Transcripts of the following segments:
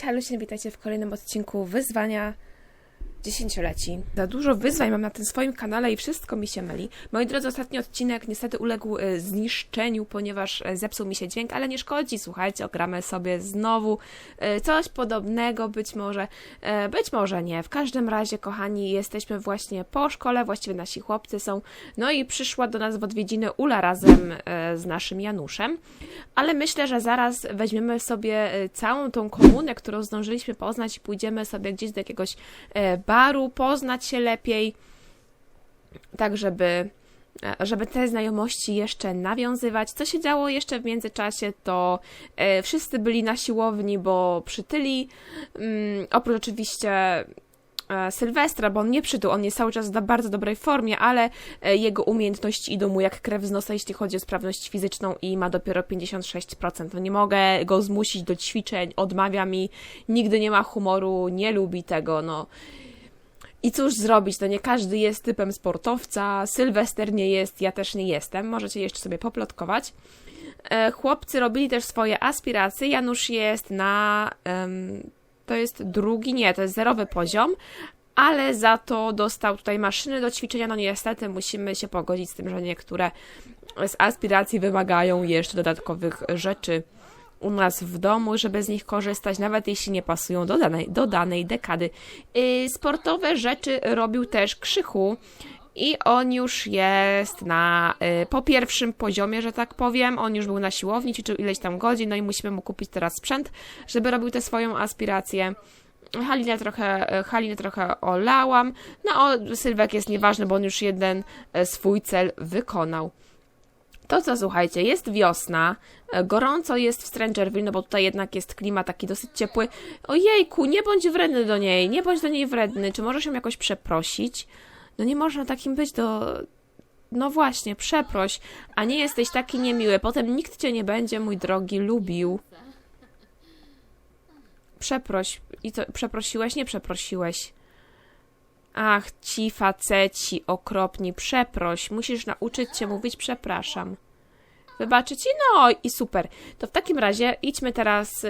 Cześć, Halusin, witajcie w kolejnym odcinku wyzwania dziesięcioleci. Za dużo wyzwań mam na tym swoim kanale i wszystko mi się myli. Moi drodzy, ostatni odcinek niestety uległ e, zniszczeniu, ponieważ e, zepsuł mi się dźwięk, ale nie szkodzi, słuchajcie, ogramy sobie znowu e, coś podobnego, być może, być może nie. W każdym razie, kochani, jesteśmy właśnie po szkole, właściwie nasi chłopcy są, no i przyszła do nas w odwiedziny Ula razem z naszym Januszem, ale myślę, że zaraz weźmiemy sobie całą tą komunę, którą zdążyliśmy poznać i pójdziemy sobie gdzieś do jakiegoś baru, poznać się lepiej, tak żeby, e, żeby te znajomości jeszcze nawiązywać. Co się działo jeszcze w międzyczasie, to e, wszyscy byli na siłowni, bo przytyli, mm, oprócz oczywiście e, Sylwestra, bo on nie przytył, on jest cały czas w bardzo dobrej formie, ale jego umiejętności idą mu jak krew z nosa, jeśli chodzi o sprawność fizyczną i ma dopiero 56%. No nie mogę go zmusić do ćwiczeń, odmawia mi, nigdy nie ma humoru, nie lubi tego, no. I cóż zrobić, no nie każdy jest typem sportowca, Sylwester nie jest, ja też nie jestem, możecie jeszcze sobie poplotkować. E, Chłopcy robili też swoje aspiracje, Janusz jest na, to jest drugi, nie, to jest zerowy poziom, ale za to dostał tutaj maszyny do ćwiczenia, no niestety musimy się pogodzić z tym, że niektóre z aspiracji wymagają jeszcze dodatkowych rzeczy u nas w domu, żeby z nich korzystać, nawet jeśli nie pasują do danej, do danej dekady. Yy, sportowe rzeczy robił też Krzychu i on już jest na, yy, po pierwszym poziomie, że tak powiem, on już był na siłowni, ćwiczył ileś tam godzin, no i musimy mu kupić teraz sprzęt, żeby robił tę swoją aspirację. Halinę trochę, Halinę trochę olałam, no o Sylwek jest nieważny, bo on już jeden e, swój cel wykonał. To co, słuchajcie, jest wiosna, e, gorąco jest w Strangerville, no bo tutaj jednak jest klimat taki dosyć ciepły. Ojejku, nie bądź wredny do niej, nie bądź do niej wredny. Czy możesz ją jakoś przeprosić? No nie można takim być do... No właśnie, przeproś, a nie jesteś taki niemiły. Potem nikt cię nie będzie, mój drogi, lubił. Przeproś. I przeprosiłeś? Nie przeprosiłeś. Ach, ci faceci okropni, przeproś. Musisz nauczyć się mówić przepraszam. Wybaczy ci? No i super. To w takim razie idźmy teraz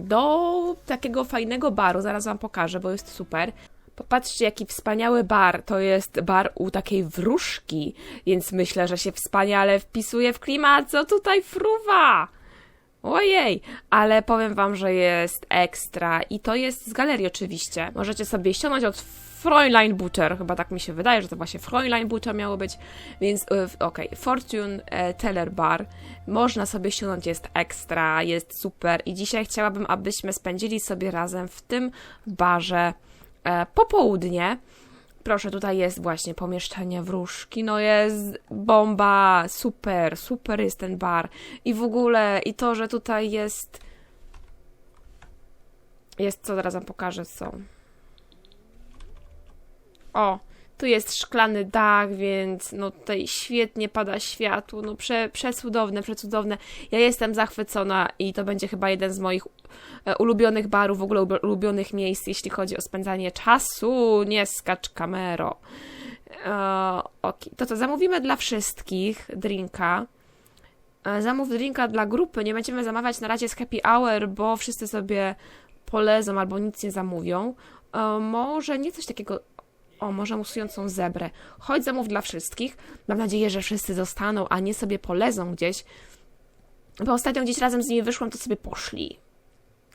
do takiego fajnego baru. Zaraz wam pokażę, bo jest super. Popatrzcie, jaki wspaniały bar. To jest bar u takiej wróżki, więc myślę, że się wspaniale wpisuje w klimat. Co tutaj fruwa? Ojej, ale powiem wam, że jest ekstra i to jest z galerii oczywiście. Możecie sobie ściągnąć od Fräulein Butcher, chyba tak mi się wydaje, że to właśnie Fräulein Butcher miało być, więc y, okej, Fortune e, Teller Bar, można sobie ściągnąć, jest ekstra, jest super i dzisiaj chciałabym, abyśmy spędzili sobie razem w tym barze e, popołudnie. Proszę, tutaj jest właśnie pomieszczenie wróżki, no jest bomba, super, super jest ten bar. I w ogóle, i to, że tutaj jest... Jest, co zaraz wam pokażę, co. O, tu jest szklany dach, więc no tutaj świetnie pada światło, no prze, przecudowne, przecudowne. Ja jestem zachwycona i to będzie chyba jeden z moich e, ulubionych barów, w ogóle ulu- ulubionych miejsc, jeśli chodzi o spędzanie czasu. Nie skacz kamero. E, ok, to co, zamówimy dla wszystkich drinka. E, Zamów drinka dla grupy. Nie będziemy zamawiać na razie z happy hour, bo wszyscy sobie polezą albo nic nie zamówią. E, Może nie coś takiego. O, może musującą zebrę. Chodź zamów dla wszystkich. Mam nadzieję, że wszyscy zostaną, a nie sobie polezą gdzieś. Bo ostatnio gdzieś razem z nimi wyszłam, to sobie poszli.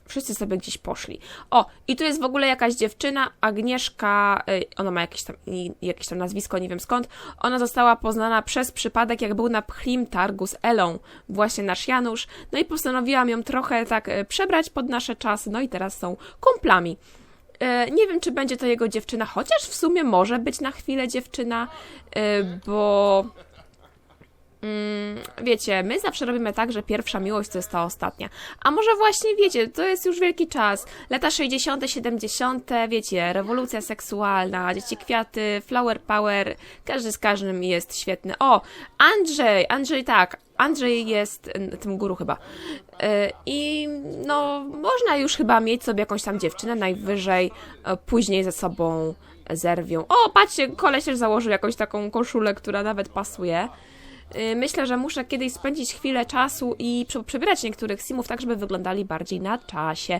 Wszyscy sobie gdzieś poszli. O, i tu jest w ogóle jakaś dziewczyna, Agnieszka, y, ona ma jakieś tam, jakieś tam nazwisko, nie wiem skąd. Ona została poznana przez przypadek, jak był na pchlim targu z Elą, właśnie nasz Janusz. No i postanowiłam ją trochę tak y, przebrać pod nasze czasy, no i teraz są kumplami. E, Nie wiem, czy będzie to jego dziewczyna, chociaż w sumie może być na chwilę dziewczyna, e, bo mm, wiecie, my zawsze robimy tak, że pierwsza miłość to jest ta ostatnia. A może właśnie, wiecie, to jest już wielki czas. Lata 60., 70., wiecie, rewolucja seksualna, dzieci kwiaty, flower power, każdy z każdym jest świetny. O, Andrzej, Andrzej tak, Andrzej jest tym guru chyba. Y, I no, można już chyba mieć sobie jakąś tam dziewczynę, najwyżej y, później ze sobą zerwią. O, patrzcie, koleś też założył jakąś taką koszulę, która nawet pasuje. y, myślę, że muszę kiedyś spędzić chwilę czasu i prze- przebierać niektórych simów tak, żeby wyglądali bardziej na czasie.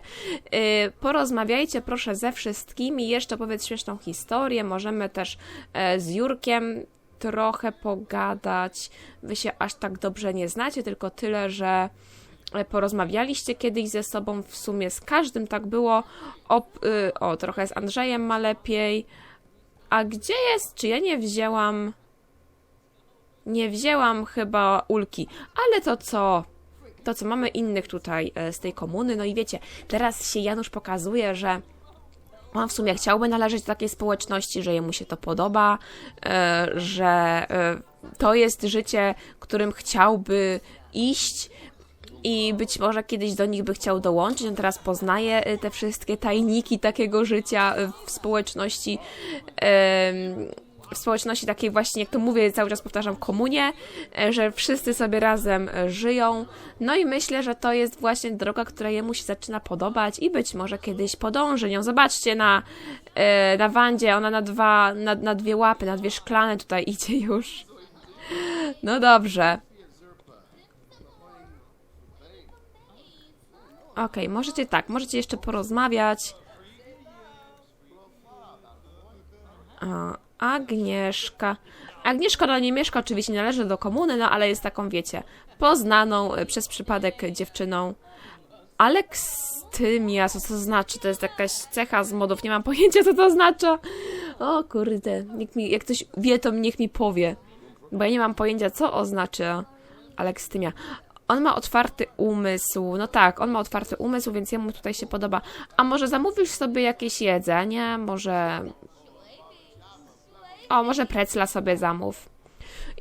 Porozmawiajcie proszę ze wszystkimi, jeszcze powiedz śmieszną historię, możemy też e, z Jurkiem trochę pogadać. Wy się aż tak dobrze nie znacie, tylko tyle, że e, porozmawialiście kiedyś ze sobą, w sumie z każdym tak było. O, y, o trochę z Andrzejem ma lepiej. A gdzie jest? Czy ja nie wzięłam. Nie wzięłam chyba ulki, ale to co? To co mamy innych tutaj e, z tej komuny. No i wiecie, teraz się Janusz pokazuje, że on w sumie chciałby należeć do takiej społeczności, że jemu się to podoba, e, że e, to jest życie, którym chciałby iść i być może kiedyś do nich by chciał dołączyć. On teraz poznaje e, te wszystkie tajniki takiego życia w społeczności. W społeczności takiej właśnie, jak to mówię, cały czas powtarzam, komunie, e, że wszyscy sobie razem e, żyją. No i myślę, że to jest właśnie droga, która jemu się zaczyna podobać i być może kiedyś podąży nią. Zobaczcie na, e, na Wandzie, ona na dwa, na, na dwie łapy, na dwie szklane tutaj idzie już. No dobrze. Okej, możecie tak, możecie jeszcze porozmawiać. Agnieszka. Agnieszka ona nie mieszka, oczywiście nie należy do komuny, no ale jest taką, wiecie, poznaną e, przez przypadek dziewczyną. Alekstymia, co to znaczy? To jest jakaś cecha z modów, nie mam pojęcia, co to oznacza. O kurde, nikt mi, jak ktoś wie, to niech mi powie. Bo ja nie mam pojęcia, co oznacza Alekstymia. On ma otwarty umysł. No tak, on ma otwarty umysł, więc jemu tutaj się podoba. A może zamówisz sobie jakieś jedzenie? Może. O, może precla sobie zamów.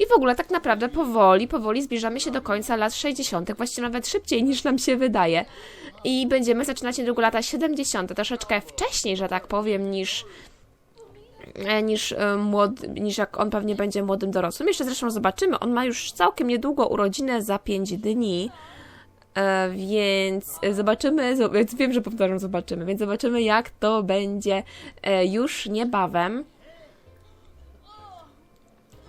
I w ogóle tak naprawdę powoli, powoli zbliżamy się do końca lat 60., właściwie nawet szybciej niż nam się wydaje. I będziemy zaczynać niedługo lata 70., troszeczkę wcześniej, że tak powiem, niż e, niż, e, młody, niż jak on pewnie będzie młodym dorosłym. Jeszcze zresztą zobaczymy, on ma już całkiem niedługo urodzinę za 5 dni, e, więc zobaczymy, zo- więc wiem, że powtarzam, zobaczymy, więc zobaczymy jak to będzie już niebawem.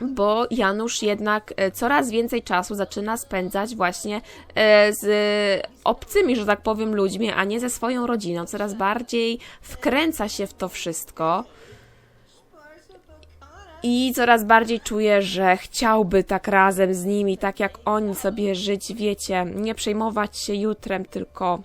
Bo Janusz jednak e, coraz więcej czasu zaczyna spędzać właśnie e, z obcymi, że tak powiem, ludźmi, a nie ze swoją rodziną. Coraz bardziej wkręca się w to wszystko. I coraz bardziej czuję, że chciałby tak razem z nimi, tak jak oni sobie żyć, wiecie, nie przejmować się jutrem, tylko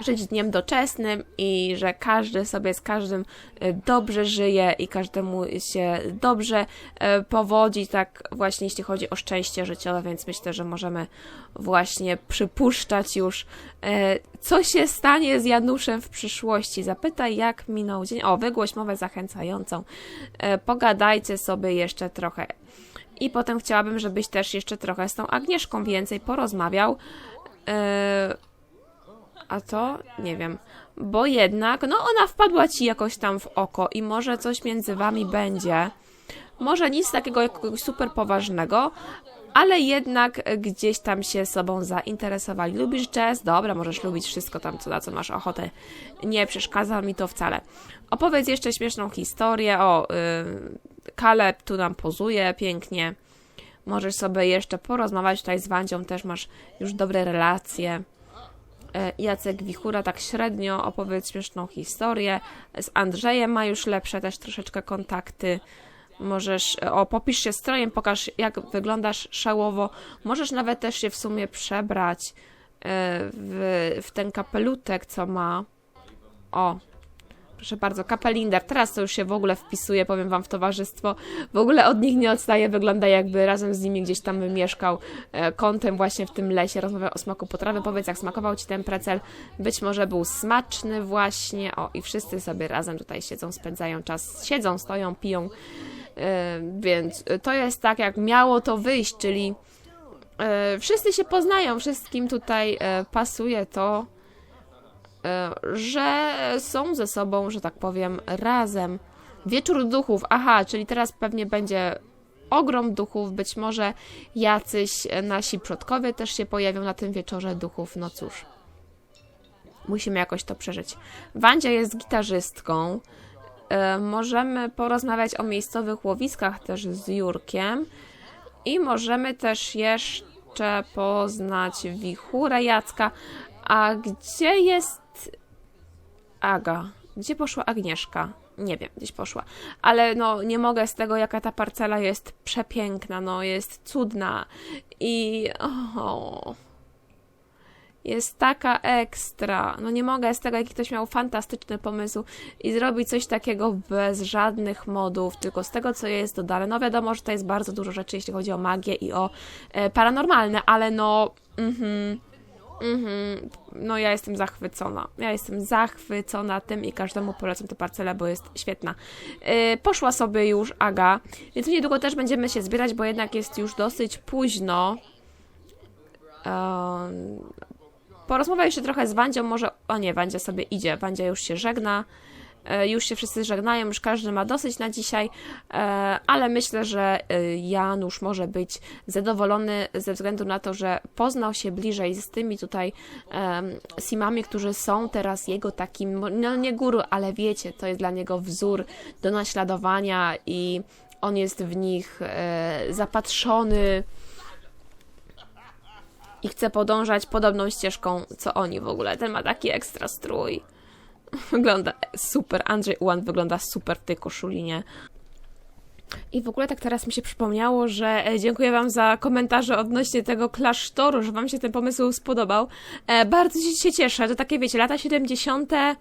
żyć dniem doczesnym i że każdy sobie z każdym e, dobrze żyje i każdemu się dobrze e, powodzi, tak właśnie jeśli chodzi o szczęście życiowe, więc myślę, że możemy właśnie przypuszczać już, e, co się stanie z Januszem w przyszłości. Zapytaj, jak minął dzień. O, wygłoś mowę zachęcającą. Pogadajcie sobie jeszcze trochę. I potem chciałabym, żebyś też jeszcze trochę z tą Agnieszką więcej porozmawiał. A to nie wiem. Bo jednak, no ona wpadła ci jakoś tam w oko i może coś między wami będzie. Może nic takiego jakiegoś super poważnego, ale jednak gdzieś tam się sobą zainteresowali. Lubisz jazz? Dobra, możesz lubić wszystko tam, co, na co masz ochotę. Nie przeszkadza mi to wcale. Opowiedz jeszcze śmieszną historię. O, yy, Kaleb tu nam pozuje pięknie. Możesz sobie jeszcze porozmawiać tutaj z Wandzią, też masz już dobre relacje. E, Jacek Wichura tak średnio opowiedz śmieszną historię. Z Andrzejem ma już lepsze też troszeczkę kontakty. Możesz, e, o, popisz się strojem, pokaż jak wyglądasz szałowo. Możesz nawet też się w sumie przebrać e, w, w ten kapelutek, co ma. O, proszę bardzo, kapelinder. Teraz to już się w ogóle wpisuje, powiem wam, w towarzystwo. W ogóle od nich nie odstaje, wygląda jakby razem z nimi gdzieś tam mieszkał e, kątem właśnie w tym lesie. Rozmawia o smaku potrawy. Powiedz, jak smakował ci ten precel. Być może był smaczny właśnie. O, i wszyscy sobie razem tutaj siedzą, spędzają czas. Siedzą, stoją, piją. E, Więc to jest tak, jak miało to wyjść, czyli e, wszyscy się poznają, wszystkim tutaj pasuje to, że są ze sobą, że tak powiem, razem. Wieczór duchów, aha, czyli teraz pewnie będzie ogrom duchów, być może jacyś nasi przodkowie też się pojawią na tym wieczorze duchów, no cóż. Musimy jakoś to przeżyć. Wandzia jest gitarzystką. E, Możemy porozmawiać o miejscowych łowiskach też z Jurkiem. I możemy też jeszcze poznać wichurę Jacka. A gdzie jest Aga? Gdzie poszła Agnieszka? Nie wiem, gdzieś poszła. Ale no, nie mogę z tego, jaka ta parcela jest przepiękna, no, jest cudna. I... O, jest taka ekstra. No nie mogę z tego, jaki ktoś miał fantastyczny pomysł i zrobić coś takiego bez żadnych modów, tylko z tego, co jest dodane. No wiadomo, że to jest bardzo dużo rzeczy, jeśli chodzi o magię i o e, paranormalne, ale no... Mhm, mhm, no ja jestem zachwycona. Ja jestem zachwycona tym i każdemu polecam tę parcelę, bo jest świetna. E, poszła sobie już Aga, więc niedługo też będziemy się zbierać, bo jednak jest już dosyć późno. Em, Porozmawiaj jeszcze trochę z Wandzią, może... O nie, Wandzia sobie idzie, Wandzia już się żegna, już się wszyscy żegnają, już każdy ma dosyć na dzisiaj, e, ale myślę, że e, Janusz może być zadowolony ze względu na to, że poznał się bliżej z tymi tutaj simami, którzy są teraz jego takim, no nie guru, ale wiecie, to jest dla niego wzór do naśladowania i on jest w nich e, zapatrzony, i chce podążać podobną ścieżką, co oni w ogóle. Ten ma taki ekstra strój. Wygląda super. Andrzej Ułan wygląda super w tej koszuli, nie? I w ogóle tak teraz mi się przypomniało, że e, dziękuję Wam za komentarze odnośnie tego klasztoru, że Wam się ten pomysł spodobał. E, bardzo się- cieszę. To takie, wiecie, lata 70. e,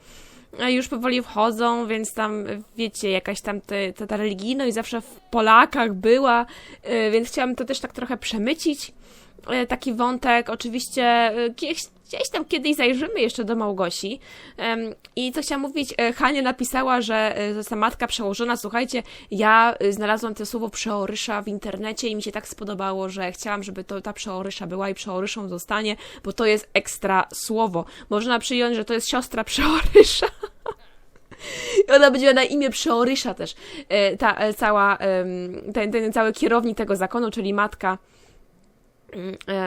już powoli wchodzą, więc tam, wiecie, jakaś tam te, ta, ta religijność zawsze w Polakach była, więc chciałam to też tak trochę przemycić taki wątek. Oczywiście e, gdzieś, gdzieś tam kiedyś zajrzymy jeszcze do Małgosi. I co chciałam mówić, e, Hania napisała, że e, ta matka przełożona. Słuchajcie, ja e, znalazłam to słowo przeorysza w internecie i mi się tak spodobało, że chciałam, żeby to ta przeorysza była i przeoryszą zostanie, bo to jest ekstra słowo. Można przyjąć, że to jest siostra przeorysza. I ona będzie na imię Przeorysza też. E, Ta e, cała, ten, ten cały kierownik tego zakonu, czyli matka e,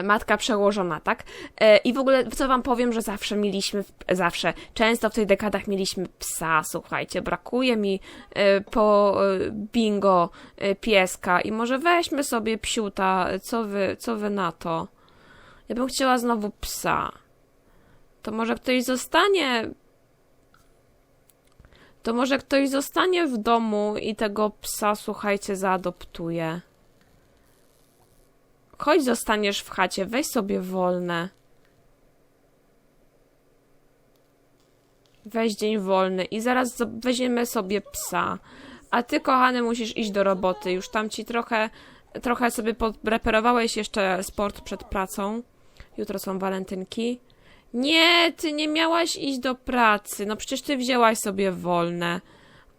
matka przełożona, tak? E, I w ogóle, co wam powiem, że zawsze mieliśmy, zawsze, często w tych dekadach mieliśmy psa, słuchajcie, brakuje mi e, po e, bingo e, pieska i może weźmy sobie psiuta, co wy, co wy na to? Ja bym chciała znowu psa. To może ktoś zostanie to może ktoś zostanie w domu i tego psa, słuchajcie, zaadoptuje. Chodź, zostaniesz w chacie, weź sobie wolne. Weź dzień wolny i zaraz weźmiemy sobie psa. A ty, kochany, musisz iść do roboty. Już tam ci trochę, trochę sobie podreperowałeś jeszcze sport przed pracą. Jutro są walentynki. Nie, ty nie miałaś iść do pracy. No przecież ty wzięłaś sobie wolne.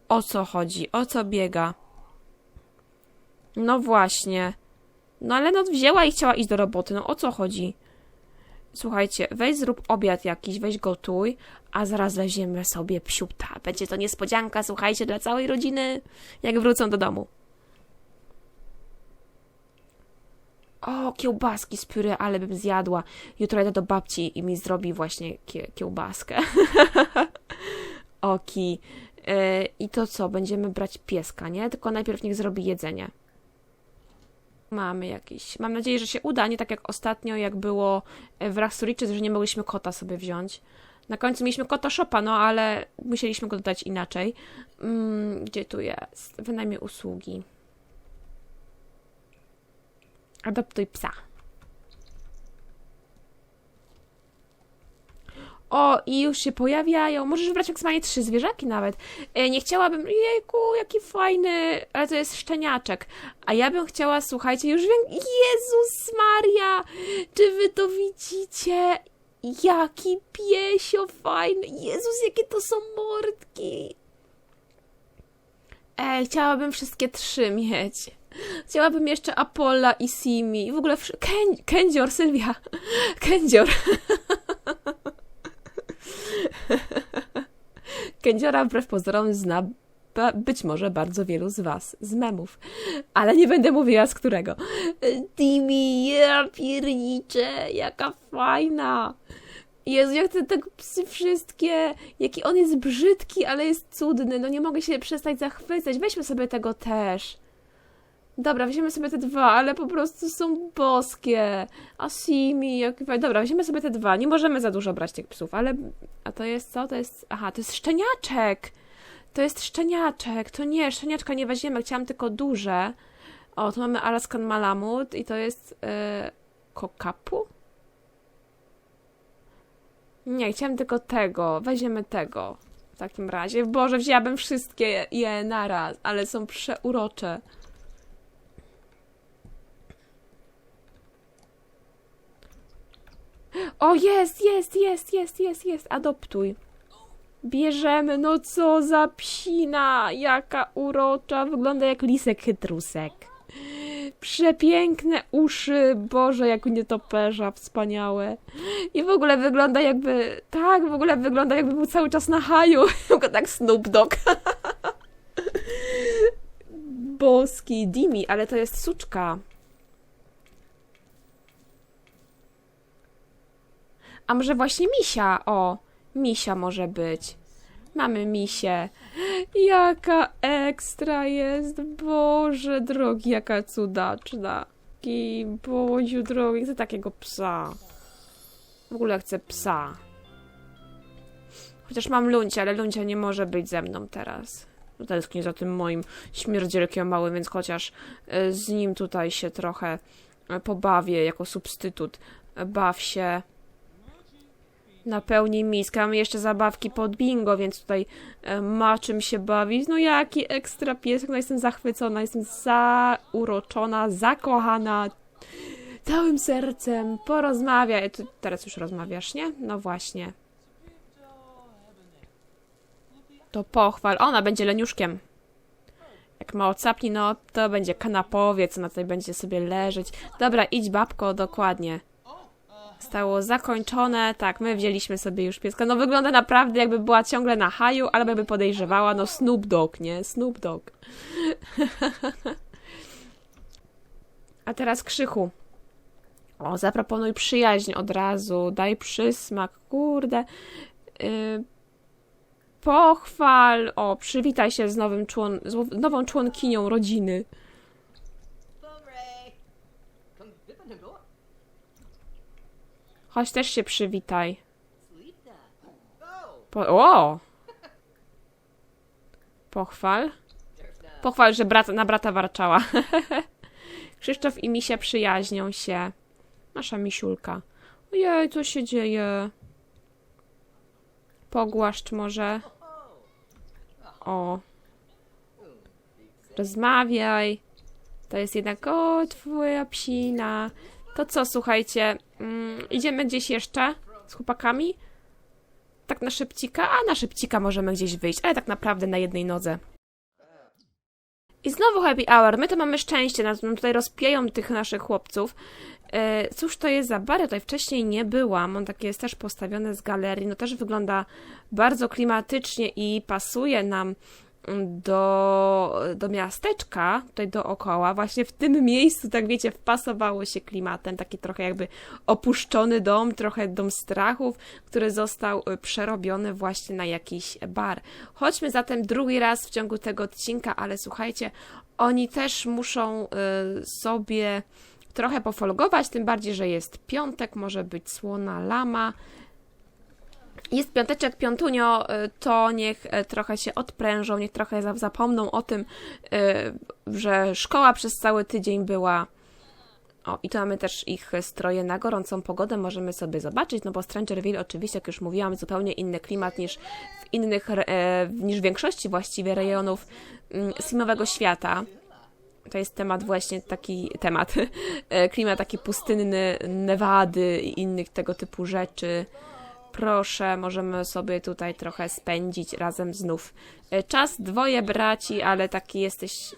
O co chodzi? O co biega? No właśnie. No ale no wzięła i chciała iść do roboty. No o co chodzi? Słuchajcie, weź zrób obiad jakiś, weź gotuj, a zaraz weźmiemy sobie psiuta. Będzie to niespodzianka, słuchajcie, dla całej rodziny, jak wrócą do domu. O, kiełbaski z pyrę, ale bym zjadła. Jutro jadę do babci i mi zrobi właśnie kie kiełbaskę. Oki. Yy, I to co? Będziemy brać pieska, nie? Tylko najpierw niech zrobi jedzenie. Mamy jakiś. Mam nadzieję, że się uda, nie tak jak ostatnio, jak było w Rasturiczy, że nie mogliśmy kota sobie wziąć. Na końcu mieliśmy kota szopa, no ale musieliśmy go dodać inaczej. Mm, gdzie tu jest? Wynajmie usługi. Adoptuj psa. O, i już się pojawiają. Możesz wybrać maksymalnie trzy zwierzaki nawet. E, Nie chciałabym. Jejku, jaki fajny. Ale to jest szczeniaczek. A ja bym chciała, słuchajcie, już wiem. Jezus Maria! Czy wy to widzicie? Jaki piesio fajny. Jezus, jakie to są mordki. Ej, chciałabym wszystkie trzy mieć. Chciałabym jeszcze Apolla i Simi. W ogóle Kęd- kędzior, Sylwia. Kędzior. Kędziora wbrew pozorom zna być może bardzo wielu z was z memów. Ale nie będę mówiła z którego. Timi, ja pierniczę, jaka fajna. Jezu, jak te, te psy wszystkie, jaki on jest brzydki, ale jest cudny. No nie mogę się przestać zachwycać. Weźmy sobie tego też. Dobra, weźmiemy sobie te dwa, ale po prostu są boskie. Asimi, jak... Dobra, weźmiemy sobie te dwa. Nie możemy za dużo brać tych psów, ale... A to jest co? To jest... Aha, to jest szczeniaczek! To jest szczeniaczek. To nie, szczeniaczka nie weźmiemy. Chciałam tylko duże. O, tu mamy Alaskan Malamut i to jest... Yy... Kokapu? Nie, chciałam tylko tego. Weźmiemy tego. W takim razie. Boże, wzięłabym wszystkie je naraz, ale są przeurocze. O, jest, jest, jest, jest, jest, jest. Adoptuj. Bierzemy, no co za psina, jaka urocza, wygląda jak lisek chytrusek. Przepiękne uszy, Boże, jak u nietoperza, wspaniałe. I w ogóle wygląda jakby, tak, w ogóle wygląda jakby był cały czas na haju, tylko tak Snoop Dogg. Boski, Dimi, ale to jest suczka. A może właśnie misia? O, misia może być. Mamy misie. Jaka ekstra jest. Boże drogi, jaka cudaczna. I Boziu drogi, chcę takiego psa. W ogóle chcę psa. Chociaż mam Luncia, ale Luncia nie może być ze mną teraz. Tęsknię za tym moim śmierdzielkiem małym, więc chociaż e, z nim tutaj się trochę e, pobawię jako substytut. E, Baw się. Napełnij miskę. Mamy jeszcze zabawki pod bingo, więc tutaj e, ma czym się bawić. No jaki ekstra piesek. No jestem zachwycona, jestem zauroczona, zakochana. Całym sercem. Porozmawiaj. Ty teraz już rozmawiasz, nie? No właśnie. To pochwal. Ona będzie leniuszkiem. Jak ma ocapni, no to będzie kanapowiec, ona tutaj będzie sobie leżeć. Dobra, idź babko, dokładnie. Stało zakończone. Tak, my wzięliśmy sobie już pieska. No wygląda naprawdę jakby była ciągle na haju, albo by podejrzewała, no Snoop Dogg, nie? Snoop Dogg. A teraz Krzychu. O, zaproponuj przyjaźń od razu, daj przysmak, kurde. Yy, pochwal, o, przywitaj się z, nowym człon, z nową członkinią rodziny. Chodź też się przywitaj. Po, o! Pochwal. Pochwal, że brat, na brata warczała. Krzysztof i Misia przyjaźnią się. Nasza misiulka. Ojej, co się dzieje? Pogłaszcz może. O. Rozmawiaj. To jest jednak, o, twoja psina. To co, słuchajcie, mm, idziemy gdzieś jeszcze z chłopakami? Tak na szybcika? A na szybcika możemy gdzieś wyjść, ale tak naprawdę na jednej nodze. I znowu happy hour. My to mamy szczęście, nas tutaj rozpieją tych naszych chłopców. E, cóż to jest za bar? Tutaj wcześniej nie byłam. On takie jest też postawione z galerii. No też wygląda bardzo klimatycznie i pasuje nam do, do miasteczka, tutaj dookoła. Właśnie w tym miejscu, tak wiecie, wpasowało się klimatem. Taki trochę jakby opuszczony dom, trochę dom strachów, który został y, przerobiony właśnie na jakiś bar. Chodźmy zatem drugi raz w ciągu tego odcinka, ale słuchajcie, oni też muszą y, sobie trochę pofolgować, tym bardziej, że jest piątek, może być słona lama. Jest piąteczek, piątunio, y, to niech y, trochę się odprężą, niech trochę za- zapomną o tym, y, że szkoła przez cały tydzień była. O, i tu mamy też ich stroje na gorącą pogodę, możemy sobie zobaczyć, no bo Strangerville oczywiście, jak już mówiłam, zupełnie inny klimat niż w innych, e, niż w większości właściwie rejonów mm, simowego świata. To jest temat właśnie taki, temat, e, klimat taki pustynny, Nevady i innych tego typu rzeczy. Proszę, możemy sobie tutaj trochę spędzić razem znów e, czas. Dwoje braci, ale taki jesteś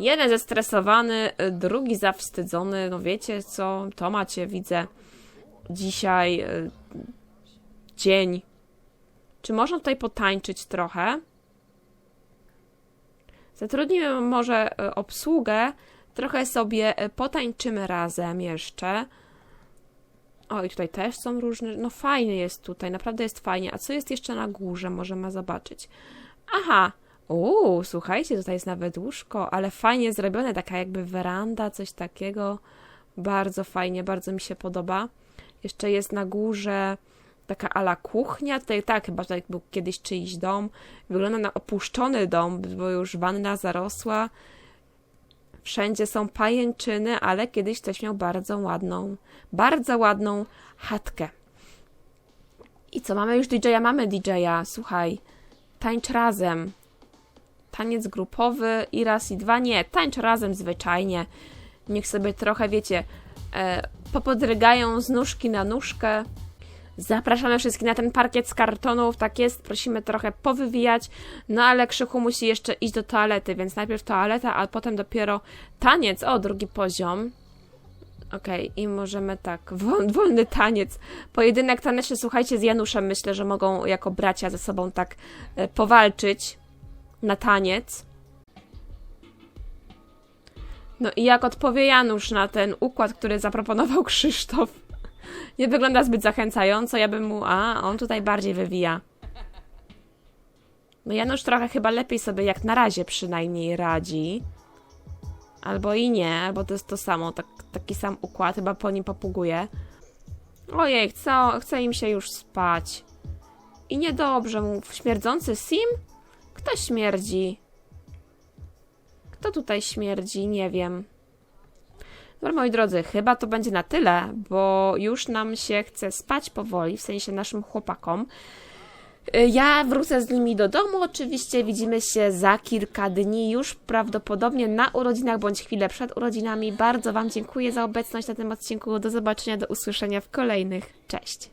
jeden zestresowany, e, drugi zawstydzony. No wiecie co, to macie, widzę dzisiaj e, dzień. Czy można tutaj potańczyć trochę? Zatrudnimy może obsługę, trochę sobie potańczymy razem jeszcze. O, i tutaj też są różne. No fajnie jest tutaj, naprawdę jest fajnie. A co jest jeszcze na górze? Możemy zobaczyć. Aha, Uuu, słuchajcie, tutaj jest nawet łóżko, ale fajnie zrobione, taka jakby weranda, coś takiego. Bardzo fajnie, bardzo mi się podoba. Jeszcze jest na górze taka ala kuchnia. Tutaj tak, chyba tutaj był kiedyś czyjś dom. Wygląda na opuszczony dom, bo już wanna zarosła. Wszędzie są pajęczyny, ale kiedyś ktoś miał bardzo ładną, bardzo ładną chatkę. I co, mamy już DJ-a? Mamy DJ-a, słuchaj. Tańcz razem. Taniec grupowy i raz i dwa. Nie, tańcz razem zwyczajnie. Niech sobie trochę, wiecie, e, popodrygają z nóżki na nóżkę. Zapraszamy wszystkich na ten parkiet z kartonów, tak jest, prosimy trochę powywijać, no ale Krzychu musi jeszcze iść do toalety, więc najpierw toaleta, a potem dopiero taniec, o, drugi poziom. Okej, i możemy tak, wol, wolny taniec. Pojedynek taneczny, słuchajcie, z Januszem myślę, że mogą jako bracia ze sobą tak e, powalczyć na taniec. No i jak odpowie Janusz na ten układ, który zaproponował Krzysztof? Nie wygląda zbyt zachęcająco, ja bym mu... A, on tutaj bardziej wywija. No Janusz trochę chyba lepiej sobie jak na razie przynajmniej radzi. Albo i nie, albo to jest to samo, tak, taki sam układ, chyba po nim popuguje. Ojej, co? Chce im się już spać. I niedobrze mu. Śmierdzący sim? Kto śmierdzi? Kto tutaj śmierdzi? Nie wiem. Dobra, moi drodzy, chyba to będzie na tyle, bo już nam się chce spać powoli, w sensie naszym chłopakom. Y, Ja wrócę z nimi do domu, oczywiście widzimy się za kilka dni, już prawdopodobnie na urodzinach bądź chwilę przed urodzinami. Bardzo Wam dziękuję za obecność na tym odcinku. Do zobaczenia, do usłyszenia w kolejnych. Cześć!